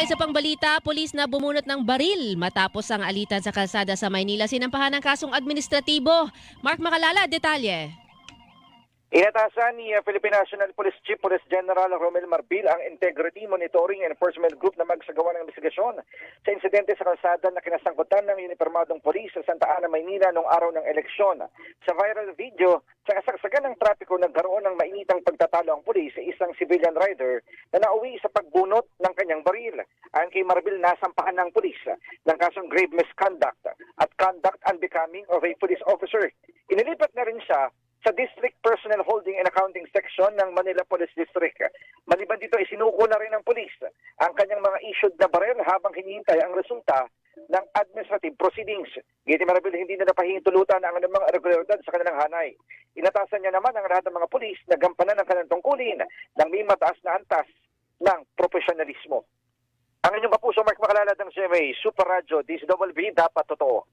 Sa isa pang balita, pulis na bumunot ng baril matapos ang alitan sa kalsada sa Maynila sinampahan ng kasong administratibo. Mark Makalala, detalye. Inatasan ni uh, Philippine National Police Chief Police General Romel Marbil ang Integrity Monitoring Enforcement Group na magsagawa ng investigasyon sa insidente sa kalsada na kinasangkutan ng uniformadong polis sa Santa Ana, Maynila noong araw ng eleksyon. Sa viral video, sa kasagsagan ng trapiko nagkaroon ng mainitang pagtatalo ang pulis sa isang civilian rider na nauwi sa pagbunot ng kanyang baril. Ayon kay Marbil, nasampahan ng pulis ng kasong grave misconduct at conduct unbecoming of a police officer. Inilipat na rin siya sa District Personnel Holding and Accounting Section ng Manila Police District. Maliban dito, isinuko na rin ng pulis ang kanyang mga issued na baril habang hinihintay ang resulta ng administrative proceedings. Giti Marabel, hindi na napahihintulutan ang anumang irregularidad sa kanilang hanay. Inatasan niya naman ang lahat ng mga pulis na gampanan ng kanilang tungkulin ng may mataas na antas ng profesionalismo. Ang inyong kapuso, Mark Makalala ng CMA, Super Radio, DSWB, dapat totoo.